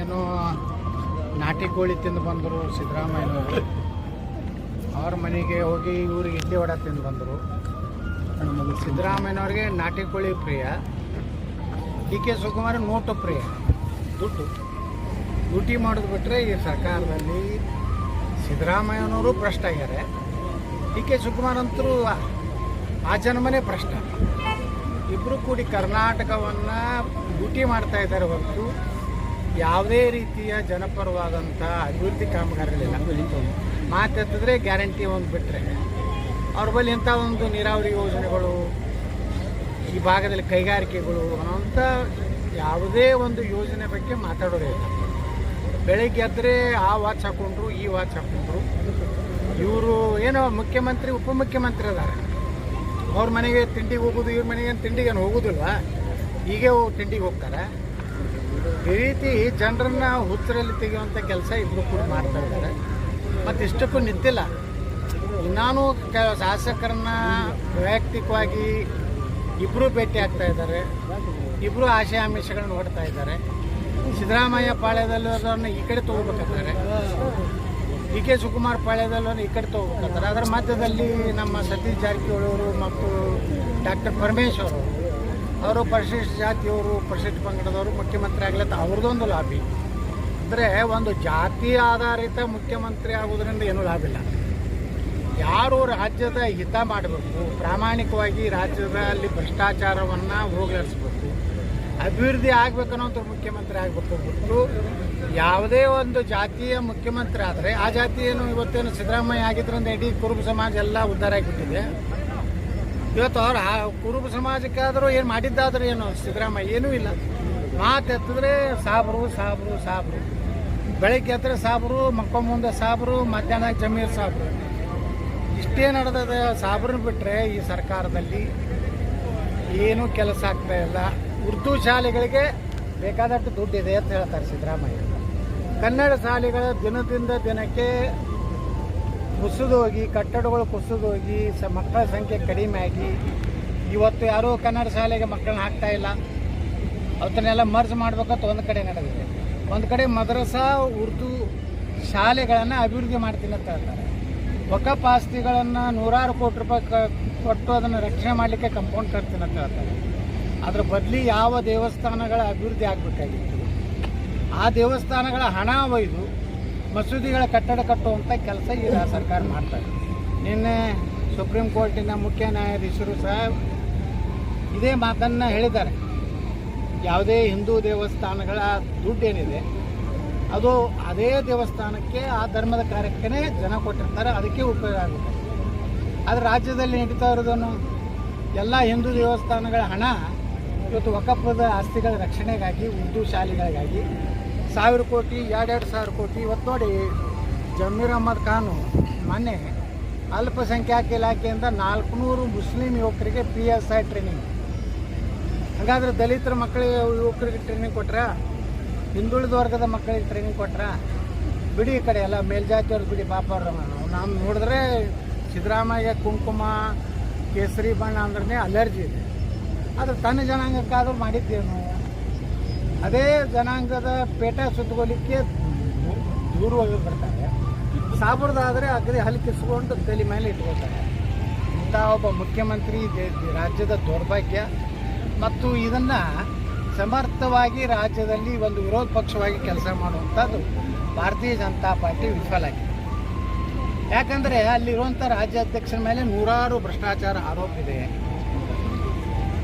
ಏನೋ ನಾಟಿ ಕೋಳಿ ತಿಂದು ಬಂದರು ಸಿದ್ದರಾಮಯ್ಯನವರು. ಅವ್ರ ಮನೆಗೆ ಹೋಗಿ ಇವ್ರಿಗೆ ಇಡ್ಲಿ ವಡ ತಿಂದು ಬಂದರು. ಸಿದ್ದರಾಮಯ್ಯನವ್ರಿಗೆ ನಾಟಿ ಕೋಳಿ ಪ್ರಿಯ. ಡಿ ಕೆ ಶಿವಕುಮಾರ್ ನೋಟು ಪ್ರಿಯ. ದುಡ್ಡು. ಡ್ಯೂಟಿ ಮಾಡೋದು ಬಿಟ್ಟರೆ ಈ ಸರ್ಕಾರದಲ್ಲಿ ಸಿದ್ದರಾಮಯ್ಯನವರು ಭ್ರಷ್ಟ ಆಗ್ಯಾರೆ. ಡಿ ಕೆ ಸುಕುಮಾರ್ ಅಂತರೂ ಆ ಜನ್ಮನೇ ಭ್ರಷ್ಟ. ಇಬ್ಬರು ಕೂಡಿ ಕರ್ನಾಟಕವನ್ನು ಡ್ಯೂಟಿ ಮಾಡ್ತಾ ಇದ್ದಾರೆ ಹೊರತು ಯಾವುದೇ ರೀತಿಯ ಜನಪರವಾದಂಥ ಅಭಿವೃದ್ಧಿ ಕಾಮಗಾರಿಗಳಿಲ್ಲ. ಮಾತಾಡ್ತಿದ್ರೆ ಗ್ಯಾರಂಟಿ ಒಂದು ಬಿಟ್ಟರೆ ಅವ್ರ ಬಳಿ ಇಂಥ ಒಂದು ನೀರಾವರಿ ಯೋಜನೆಗಳು, ಈ ಭಾಗದಲ್ಲಿ ಕೈಗಾರಿಕೆಗಳು ಅನ್ನೋಂಥ ಯಾವುದೇ ಒಂದು ಯೋಜನೆ ಬಗ್ಗೆ ಮಾತಾಡೋದೇ ಇಲ್ಲ. ಬೆಳಗ್ಗೆ ಎದ್ದರೆ ಆ ವಾಚ್ ಹಾಕೊಂಡ್ರು, ಈ ವಾಚ್ ಹಾಕ್ಕೊಂಡ್ರು ಇವರು ಏನೋ ಮುಖ್ಯಮಂತ್ರಿ, ಉಪಮುಖ್ಯಮಂತ್ರಿ ಅದಾರೆ. ಅವ್ರ ಮನೆಗೆ ತಿಂಡಿಗೆ ಹೋಗೋದು, ಇವ್ರ ಮನೆಗೆ ತಿಂಡಿಗೆ ಏನು ಹೋಗೋದಿಲ್ವ? ಹೀಗೆ ಹೋಗಿ ತಿಂಡಿಗೆ ಹೋಗ್ತಾರೆ. ಈ ರೀತಿ ಜನರನ್ನ ಹುತ್ತರಲ್ಲಿ ತೆಗೆಯುವಂಥ ಕೆಲಸ ಇಬ್ಬರು ಕೂಡ ಮಾಡ್ತಾ ಇದ್ದಾರೆ. ಮತ್ತು ಇಷ್ಟಕ್ಕೂ ನಿಂತಿಲ್ಲ. ನಾನು ಕ ಶಾಸಕರನ್ನ ವೈಯಕ್ತಿಕವಾಗಿ ಇಬ್ಬರು ಭೇಟಿ ಆಗ್ತಾ ಇದ್ದಾರೆ. ಇಬ್ಬರು ಆಶಯ ನೋಡ್ತಾ ಇದ್ದಾರೆ. ಸಿದ್ದರಾಮಯ್ಯ ಪಾಳ್ಯದಲ್ಲಿರೋದನ್ನು ಈ ಕಡೆ ತೊಗೋಬೇಕಾಗ್ತಾರೆ. ಡಿ ಕೆ ಶಿವಕುಮಾರ್ ಪಾಳ್ಯದಲ್ಲೋರು ಈ ಕಡೆ ತೊಗೋಬೇಕಾಗ್ತಾರೆ. ಅದರ ಮಧ್ಯದಲ್ಲಿ ನಮ್ಮ ಸತೀಶ್ ಜಾರಕಿಹೊಳಿ ಅವರು ಮತ್ತು ಡಾಕ್ಟರ್ ಪರಮೇಶ್ವರ್ ಅವರು ಅವರು ಪರಿಶಿಷ್ಟ ಜಾತಿಯವರು, ಪರಿಶಿಷ್ಟ ಪಂಗಡದವರು, ಮುಖ್ಯಮಂತ್ರಿ ಆಗ್ಲತ್ತ ಅವ್ರದ್ದೊಂದು ಲಾಭಿ ಅಂದರೆ ಒಂದು ಜಾತಿ ಆಧಾರಿತ ಮುಖ್ಯಮಂತ್ರಿ ಆಗೋದ್ರಿಂದ ಏನೂ ಲಾಭ ಇಲ್ಲ. ಯಾರು ರಾಜ್ಯದ ಹಿತ ಮಾಡಬೇಕು, ಪ್ರಾಮಾಣಿಕವಾಗಿ ರಾಜ್ಯದಲ್ಲಿ ಭ್ರಷ್ಟಾಚಾರವನ್ನು ಹೋಗಲಾಡಿಸ್ಬೇಕು, ಅಭಿವೃದ್ಧಿ ಆಗ್ಬೇಕನ್ನೋಂಥ ಮುಖ್ಯಮಂತ್ರಿ ಆಗಬೇಕು ಬಿಟ್ಟು ಯಾವುದೇ ಒಂದು ಜಾತಿಯ ಮುಖ್ಯಮಂತ್ರಿ ಆದರೆ ಆ ಜಾತಿಯೇನು ಇವತ್ತೇನು ಸಿದ್ದರಾಮಯ್ಯ ಆಗಿದ್ದರಿಂದ ಇಡೀ ಕುರುಬ ಸಮಾಜ ಎಲ್ಲ ಉದ್ಧಾರ ಆಗಿಬಿಟ್ಟಿದೆ. ಇವತ್ತು ಅವ್ರ ಕುರುಬ ಸಮಾಜಕ್ಕಾದರೂ ಏನು ಮಾಡಿದ್ದಾದ್ರೂ ಏನು ಸಿದ್ದರಾಮಯ್ಯ, ಏನೂ ಇಲ್ಲ. ಮಾತೆತ್ತಿದ್ರೆ ಸಾಬ್ರು ಸಾಬ್ರು ಸಾಬ್ರು. ಬೆಳಗ್ಗೆ ಎತ್ತರೆ ಸಾಬ್ರು ಮಕ್ಕ ಮುಂದೆ ಸಾಬ್ರು, ಮಧ್ಯಾಹ್ನ ಜಮೀರ್ ಸಾಬ್ರು. ಇಷ್ಟೇ ನಡೆದದ ಸಾಬ್ರನ್ನ ಬಿಟ್ಟರೆ ಈ ಸರ್ಕಾರದಲ್ಲಿ ಏನೂ ಕೆಲಸ ಆಗ್ತಾ ಇಲ್ಲ. ಉರ್ದು ಶಾಲೆಗಳಿಗೆ ಬೇಕಾದಷ್ಟು ದುಡ್ಡಿದೆ ಅಂತ ಹೇಳ್ತಾರೆ ಸಿದ್ದರಾಮಯ್ಯ. ಕನ್ನಡ ಶಾಲೆಗಳ ದಿನದಿಂದ ದಿನಕ್ಕೆ ಕುಸಿದೋಗಿ, ಕಟ್ಟಡಗಳು ಕುಸಿದೋಗಿ, ಸ ಮಕ್ಕಳ ಸಂಖ್ಯೆ ಕಡಿಮೆ ಆಗಿ, ಇವತ್ತು ಯಾರೂ ಕನ್ನಡ ಶಾಲೆಗೆ ಮಕ್ಕಳನ್ನ ಹಾಕ್ತಾ ಇಲ್ಲ. ಅದನ್ನೆಲ್ಲ ಮರ್ಜ್ ಮಾಡ್ಬೇಕಂತ ಒಂದು ಕಡೆ ನಡೆದಿದೆ. ಒಂದು ಕಡೆ ಮದ್ರಸಾ, ಉರ್ದು ಶಾಲೆಗಳನ್ನು ಅಭಿವೃದ್ಧಿ ಮಾಡ್ತೀನಿ ಅಂತ ಹೇಳ್ತಾರೆ. ಒಕಪ್ ಆಸ್ತಿಗಳನ್ನು ನೂರಾರು ಕೋಟಿ ರೂಪಾಯಿ ಕೊಟ್ಟು ಅದನ್ನು ರಕ್ಷಣೆ ಮಾಡಲಿಕ್ಕೆ ಕಂಪೌಂಡ್ ಕಟ್ತೀನಿ ಅಂತ ಹೇಳ್ತಾರೆ. ಅದ್ರ ಬದಲಿ ಯಾವ ದೇವಸ್ಥಾನಗಳ ಅಭಿವೃದ್ಧಿ ಆಗಬೇಕಾಗಿತ್ತು? ಆ ದೇವಸ್ಥಾನಗಳ ಹಣ ಒಯ್ದು ಮಸೂದಿಗಳ ಕಟ್ಟಡ ಕಟ್ಟುವಂಥ ಕೆಲಸ ಈ ಸರ್ಕಾರ ಮಾಡ್ತಾರೆ ನಿನ್ನೆ ಸುಪ್ರೀಂ ಕೋರ್ಟಿನ ಮುಖ್ಯ ನ್ಯಾಯಾಧೀಶರು ಸಹ ಇದೇ ಮಾತನ್ನು ಹೇಳಿದ್ದಾರೆ. ಯಾವುದೇ ಹಿಂದೂ ದೇವಸ್ಥಾನಗಳ ದುಡ್ಡು ಏನಿದೆ ಅದು ಅದೇ ದೇವಸ್ಥಾನಕ್ಕೆ ಆ ಧರ್ಮದ ಕಾರ್ಯಕ್ಕೇ ಜನ ಕೊಟ್ಟಿರ್ತಾರೆ, ಅದಕ್ಕೆ ಉಪಯೋಗ ಆಗುತ್ತೆ. ಆದರೆ ರಾಜ್ಯದಲ್ಲಿ ನಡೀತಾ ಇರೋದನ್ನು, ಎಲ್ಲ ಹಿಂದೂ ದೇವಸ್ಥಾನಗಳ ಹಣ ಇವತ್ತು ವಕಫದ ಆಸ್ತಿಗಳ ರಕ್ಷಣೆಗಾಗಿ, ಉರ್ದು ಶಾಲೆಗಳಿಗಾಗಿ ಸಾವಿರ ಕೋಟಿ, ಎರಡೆರಡು ಸಾವಿರ ಕೋಟಿ. ಇವತ್ತು ನೋಡಿ, ಜಮೀರ್ ಅಹಮದ್ ಖಾನು ಮೊನ್ನೆ ಅಲ್ಪಸಂಖ್ಯಾತ ಇಲಾಖೆಯಿಂದ ನಾಲ್ಕುನೂರು ಮುಸ್ಲಿಂ ಯುವಕರಿಗೆ ಪಿ ಎಸ್ ಐ ಟ್ರೈನಿಂಗ್ ಹಾಗಾದ್ರೆ ದಲಿತರ ಮಕ್ಕಳಿಗೆ ಯುವಕರಿಗೆ ಟ್ರೈನಿಂಗ್ ಕೊಟ್ರ? ಹಿಂದುಳಿದ ವರ್ಗದ ಮಕ್ಕಳಿಗೆ ಟ್ರೈನಿಂಗ್ ಕೊಟ್ರ? ಬಿಡಿ ಈ ಕಡೆ ಎಲ್ಲ ಮೇಲ್ಜಾತಿಯವ್ರು ಬಿಡಿ ಪಾಪ ಅವ್ರು. ನಾವು ನೋಡಿದ್ರೆ ಸಿದ್ದರಾಮಯ್ಯ ಕುಂಕುಮ ಕೇಸರಿ ಬಣ್ಣ ಅಂದ್ರೆ ಅಲರ್ಜಿ ಇದೆ. ಆದರೆ ತನ್ನ ಜನಾಂಗಕ್ಕಾದ್ರೂ ಮಾಡಿದ್ದೇನು? ಅದೇ ಜನಾಂಗದ ಪೇಟ ಸುತ್ತಗೋಲಿಕ್ಕೆ ದೂರ ಹೋಗಿ ಬರ್ತಾರೆ. ಸಾಬ್ರದಾದರೆ ಅಗದಿ ಹಲ್ಕಿಸ್ಕೊಂಡು ತಲೆ ಮೇಲೆ ಇಟ್ಕೊಳ್ತಾರೆ. ಇಂಥ ಒಬ್ಬ ಮುಖ್ಯಮಂತ್ರಿ ರಾಜ್ಯದ ದೌರ್ಭಾಗ್ಯ. ಮತ್ತು ಇದನ್ನು ಸಮರ್ಥವಾಗಿ ರಾಜ್ಯದಲ್ಲಿ ಒಂದು ವಿರೋಧ ಪಕ್ಷವಾಗಿ ಕೆಲಸ ಮಾಡುವಂಥದ್ದು ಭಾರತೀಯ ಜನತಾ ಪಾರ್ಟಿ ವಿಫಲ ಆಗಿದೆ. ಯಾಕಂದರೆ ಅಲ್ಲಿರುವಂಥ ರಾಜ್ಯಾಧ್ಯಕ್ಷರ ಮೇಲೆ ನೂರಾರು ಭ್ರಷ್ಟಾಚಾರ ಆರೋಪ ಇದೆ.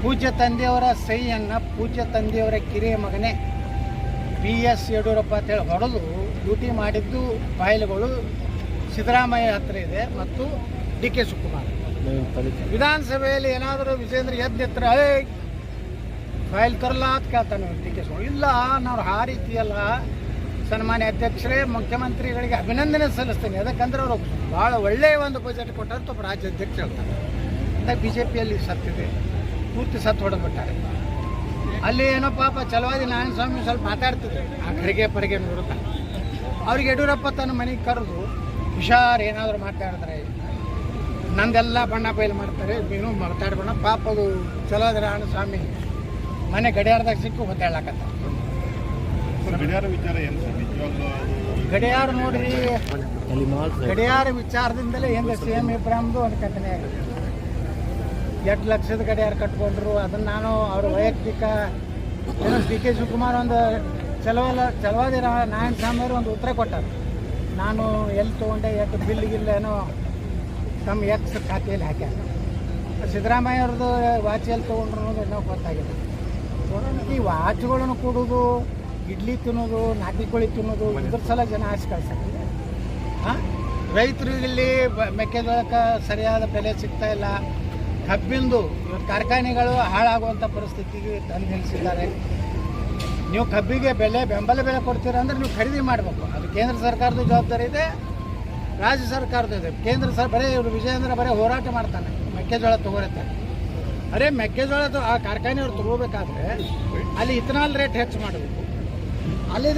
ಪೂಜ್ಯ ತಂದೆಯವರ ಸಹಿಯನ್ನು ಪೂಜ್ಯ ತಂದೆಯವರ ಕಿರಿಯ ಮಗನೇ ಬಿ ಎಸ್ ಯಡಿಯೂರಪ್ಪ ಅಂತೇಳಿ ಹೊಡೆದು ಡ್ಯೂಟಿ ಮಾಡಿದ್ದು ಫೈಲ್ಗಳು ಸಿದ್ದರಾಮಯ್ಯ ಹತ್ರ ಇದೆ ಮತ್ತು ಡಿ ಕೆ ಶಿವಕುಮಾರ್. ವಿಧಾನಸಭೆಯಲ್ಲಿ ಏನಾದರೂ ವಿಜೇಂದ್ರ ಎದ್ದು ನಿತ್ರ ಏ ಫೈಲ್ ತರಲ್ಲ ಅಂತ ಕೇಳ್ತಾನೆ ಡಿ ಕೆ ಶಿವಕುಮಾರ್. ಇಲ್ಲ ನಾವು ಆ ರೀತಿ ಅಲ್ಲ ಸನ್ಮಾನ್ಯ ಅಧ್ಯಕ್ಷರೇ, ಮುಖ್ಯಮಂತ್ರಿಗಳಿಗೆ ಅಭಿನಂದನೆ ಸಲ್ಲಿಸ್ತೇನೆ. ಯಾಕಂದ್ರೆ ಅವರು ಭಾಳ ಒಳ್ಳೆಯ ಒಂದು ಬಜೆಟ್ ಕೊಟ್ಟಂತ ಒಬ್ಬ ರಾಜ್ಯಾಧ್ಯಕ್ಷ ಹೇಳ್ತಾರೆ ಬಿ ಜೆ ಪಿಯಲ್ಲಿ ಸತ್ತಿದೆ. ಪೂರ್ತಿ ಸತ್ತು ಹೊಡೆದ್ಬಿಟ್ಟಾರೆ. ಅಲ್ಲಿ ಏನೋ ಪಾಪ ಚಲವಾದಿ ನಾರಾಯಣ ಸ್ವಾಮಿ ಸ್ವಲ್ಪ ಮಾತಾಡ್ತಿದ್ರು. ಆ ಕಡೆಗೆ ಪರಿಗೆ ನೋಡುತ್ತ. ಅವ್ರಿಗೆ ಯಡಿಯೂರಪ್ಪ ತನ್ನ ಮನೆಗೆ ಕರೆದು ಹುಷಾರ್ ಏನಾದರೂ ಮಾತಾಡಿದ್ರೆ ನಂದೆಲ್ಲ ಬಣ್ಣ ಬಯಲು ಮಾಡ್ತಾರೆ ನೀನು ಮಾತಾಡ್ಬೋಣ ಪಾಪ ಅದು ಚಲವಾದಿ ನಾರಾಯಣ ಸ್ವಾಮಿ ಮನೆ ಗಡಿಯಾರದಾಗ ಸಿಕ್ಕು ನಿಜವಾಗ್ಲೂ ಗಡಿಯಾರ ನೋಡ್ರಿ ಗಡಿಯಾರ ವಿಚಾರದಿಂದಲೇ ಏನು ಸಿ ಎಂ ಇಬ್ರಾಹಿಮ್ದು ಒಂದು ಕಥನೆ ಆಗಿದೆ. ಎಂಟು ಲಕ್ಷದ ಗಡಿಯಾರ ಕಟ್ಕೊಂಡ್ರು, ಅದನ್ನ ನಾನು ಅವ್ರ ವೈಯಕ್ತಿಕ ಏನೋ ಡಿ ಕೆ ಶಿವಕುಮಾರ್ ಒಂದು ಚಲವಲ್ಲ ಚಲವಾದಿ ನಾರಾಯಣ ಸ್ವಾಮಿ ಅವರು ಒಂದು ಉತ್ತರ ಕೊಟ್ಟರು. ನಾನು ಎಲ್ಲಿ ತೊಗೊಂಡೆ ಎಷ್ಟು ಬಿಲ್ಲಿಗಿಲ್ಲ ಏನೋ ತಮ್ಮ ಎಕ್ಸ್ ಖಾತೆಯಲ್ಲಿ ಹಾಕ್ಯಾರ. ಸಿದ್ದರಾಮಯ್ಯ ಅವ್ರದ್ದು ವಾಚ್ ಎಲ್ಲಿ ತೊಗೊಂಡ್ರು ಅನ್ನೋದು ಇನ್ನೂ ಗೊತ್ತಾಗಿದೆ ಈ ವಾಚ್ಗಳನ್ನು ಕೊಡೋದು, ಇಡ್ಲಿ ತಿನ್ನೋದು, ನಾಟಿ ಕೋಳಿ ತಿನ್ನೋದು, ಇದ್ರ ಸಲ ಜನ ಆಸೆ ಕಳ್ಸಕ್ಕೆ ಹಾಂ ರೈತರು ಇಲ್ಲಿ ಮೆಕ್ಕೆಜೋಳಕ್ಕೆ ಸರಿಯಾದ ಬೆಲೆ ಸಿಗ್ತಾ ಇಲ್ಲ. ಕಬ್ಬಿಂದು ಕಾರ್ಖಾನೆಗಳು ಹಾಳಾಗುವಂಥ ಪರಿಸ್ಥಿತಿಗೆ ತಂದು ನಿಲ್ಲಿಸಿದ್ದಾರೆ. ನೀವು ಕಬ್ಬಿಗೆ ಬೆಲೆ, ಬೆಂಬಲ ಬೆಲೆ ಕೊಡ್ತೀರಾ ಅಂದ್ರೆ ನೀವು ಖರೀದಿ ಮಾಡಬೇಕು. ಅದು ಕೇಂದ್ರ ಸರ್ಕಾರದ ಜವಾಬ್ದಾರಿ ಇದೆ, ರಾಜ್ಯ ಸರ್ಕಾರದ ಇದೆ. ಕೇಂದ್ರ ಸರ್, ಬರೀ ಇವರು ವಿಜಯೇಂದ್ರ ಬರೀ ಹೋರಾಟ ಮಾಡ್ತಾನೆ, ಮೆಕ್ಕೆಜೋಳ ತಗೋರತ್ತೆ ಅರೆ ಮೆಕ್ಕೆಜೋಳ ಆ ಕಾರ್ಖಾನೆಯವ್ರು ತಗೋಬೇಕಾದ್ರೆ ಅಲ್ಲಿ ಇಥನಾಲ್ ರೇಟ್ ಹೆಚ್ಚು ಮಾಡಬೇಕು. ಅಲ್ಲಿ